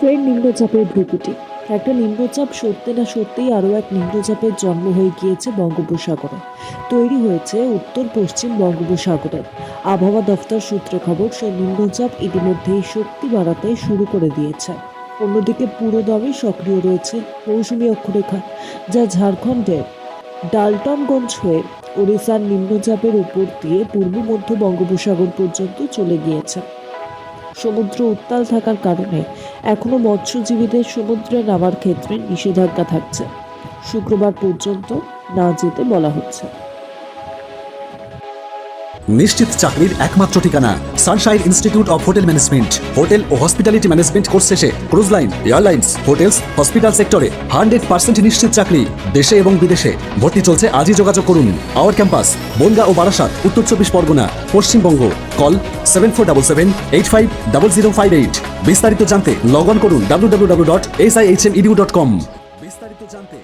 ফের নিম্নচাপের ভ্রুকুটি একটা নিম্নচাপ সত্যি না সরতেই আরও এক নিম্নচাপের জন্ম হয়ে গিয়েছে বঙ্গোপসাগরে। তৈরি হয়েছে উত্তর পশ্চিম বঙ্গোপসাগরের। আবহাওয়া দফতর সূত্রে খবর সেই নিম্নচাপ ইতিমধ্যেই শক্তি বাড়াতে শুরু করে দিয়েছে। অন্যদিকে পুরোদমে সক্রিয় রয়েছে মৌসুমী অক্ষরেখা, যা ঝাড়খণ্ডের ডালটনগঞ্জ হয়ে ওড়িশার নিম্নচাপের উপর দিয়ে পূর্ব মধ্য বঙ্গোপসাগর পর্যন্ত চলে গিয়েছে। সমুদ্র উত্তাল থাকার কারণে এখনও মৎস্যজীবীদের সমুদ্রে নামার ক্ষেত্রে নিষেধাজ্ঞা থাকছে। শুক্রবার পর্যন্ত না যেতে বলা হচ্ছে। নিশ্চিত চাকরির একমাত্র ঠিকানা Sunshine Institute of Hotel Management hotel O hospitality management course শেষে cruise line airlines hotels hospital সেক্টরে হান্ড্রেড পার্সেন্ট নিশ্চিত চাকরি, দেশে এবং বিদেশে। ভর্তি চলছে, আজই যোগাযোগ করুন। আওয়ার ক্যাম্পাস বনগা ও বারাসাত, উত্তর চব্বিশ Parganas, Paschimbanga. Call seven four double seven eight five double zero five eight বিস্তারিত জানতে লগ অন করুন W W W dot S I H M edu dot com বিস্তারিত জানতে